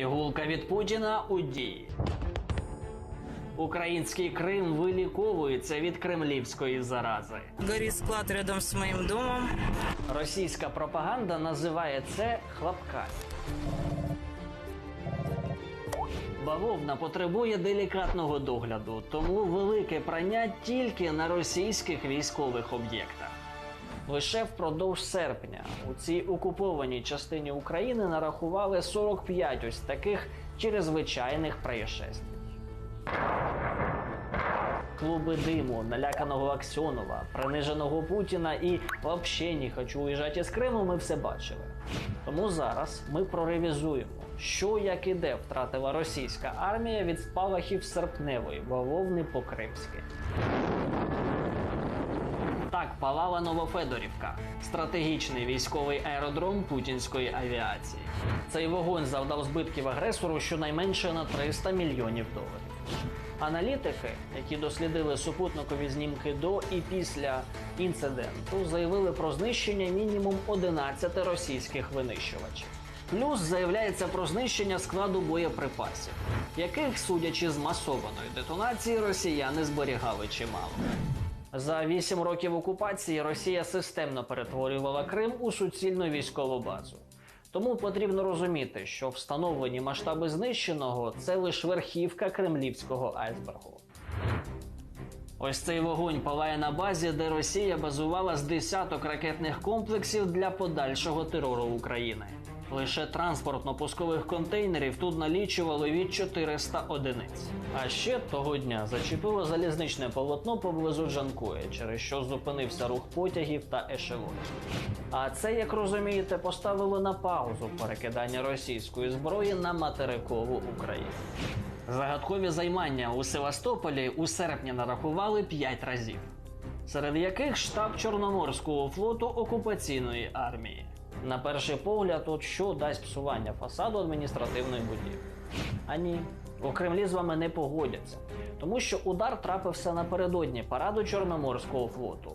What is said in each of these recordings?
Пігулка від Путіна у дії. Український Крим виліковується від кремлівської зарази. Горит склад рядом с моим домом. Російська пропаганда називає це хлопками. Бавовна потребує делікатного догляду, тому велике прання тільки на російських військових об'єктах. Лише впродовж серпня у цій окупованій частині України нарахували 45 ось таких чрезвичайних происшествий. Клуби диму, наляканого Аксьонова, приниженого Путіна і «вообще не хочу уїжджати з Криму, ми все бачили. Тому зараз ми проревізуємо, що як і де втратила російська армія від спалахів серпневої бавовни по-кримськи. Так палала Новофедорівка, стратегічний військовий аеродром путінської авіації. Цей вогонь завдав збитків агресору щонайменше на 300 мільйонів доларів. Аналітики, які дослідили супутникові знімки до і після інциденту, заявили про знищення мінімум 11 російських винищувачів. Плюс заявляється про знищення складу боєприпасів, яких, судячи з масованої детонації, росіяни зберігали чимало. За вісім років окупації Росія системно перетворювала Крим у суцільну військову базу. Тому потрібно розуміти, що встановлені масштаби знищеного це лише верхівка кремлівського айсбергу. Ось цей вогонь палає на базі, де Росія базувала з десяток ракетних комплексів для подальшого терору України. Лише транспортно-пускових контейнерів тут налічували від 400 одиниць. А ще того дня зачепило залізничне полотно поблизу Джанкоя, через що зупинився рух потягів та ешелонів. А це, як розумієте, поставило на паузу перекидання російської зброї на материкову Україну. Загадкові займання у Севастополі у серпні нарахували 5 разів, серед яких штаб Чорноморського флоту окупаційної армії. На перший погляд, от що дасть псування фасаду адміністративної будівлі. А ні, у Кремлі з вами не погодяться, тому що удар трапився напередодні параду Чорноморського флоту.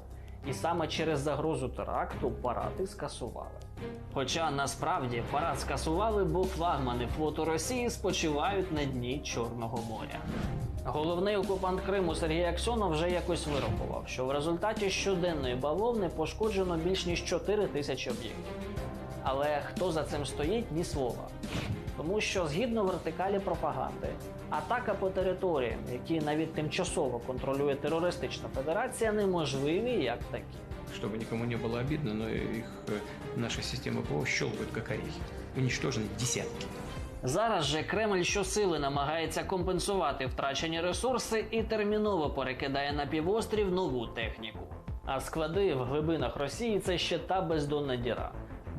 І саме через загрозу теракту паради скасували. Хоча насправді парад скасували, бо флагмани флоту Росії спочивають на дні Чорного моря. Головний окупант Криму Сергій Аксьонов вже якось вирахував, що в результаті щоденної бавовни пошкоджено більш ніж 4 тисячі об'єктів. Але хто за цим стоїть, ні слова. Тому що згідно вертикалі пропаганди, атака по територіям, які навіть тимчасово контролює терористична федерація, неможливі як такі. Чтобы никому не было обидно, но их э, наша система ПО щелкают как орехи. Уничтожены десятки. Зараз же Кремль щосили намагається компенсувати втрачені ресурси і терміново перекидає на півострів нову техніку. А склади в глибинах Росії це ще та бездонна діра.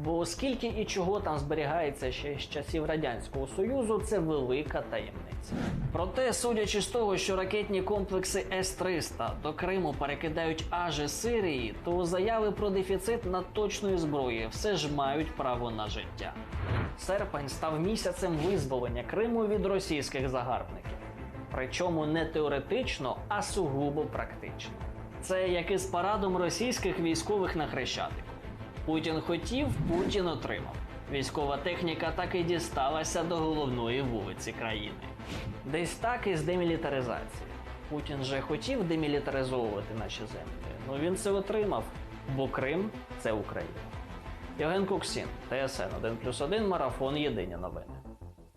Бо скільки і чого там зберігається ще з часів Радянського Союзу, це велика таємниця. Проте, судячи з того, що ракетні комплекси С-300 до Криму перекидають аж із Сирії, то заяви про дефіцит надточної зброї все ж мають право на життя. Серпень став місяцем визволення Криму від російських загарбників. Причому не теоретично, а сугубо практично. Це як і з парадом російських військових на Хрещатику. Путін хотів, Путін отримав. Військова техніка так і дісталася до головної вулиці країни. Десь так і з демілітаризації. Путін же хотів демілітаризовувати наші землі. Ну він це отримав, бо Крим це Україна. Євген Куксін, ТСН 1+,1, Марафон Єдині новини.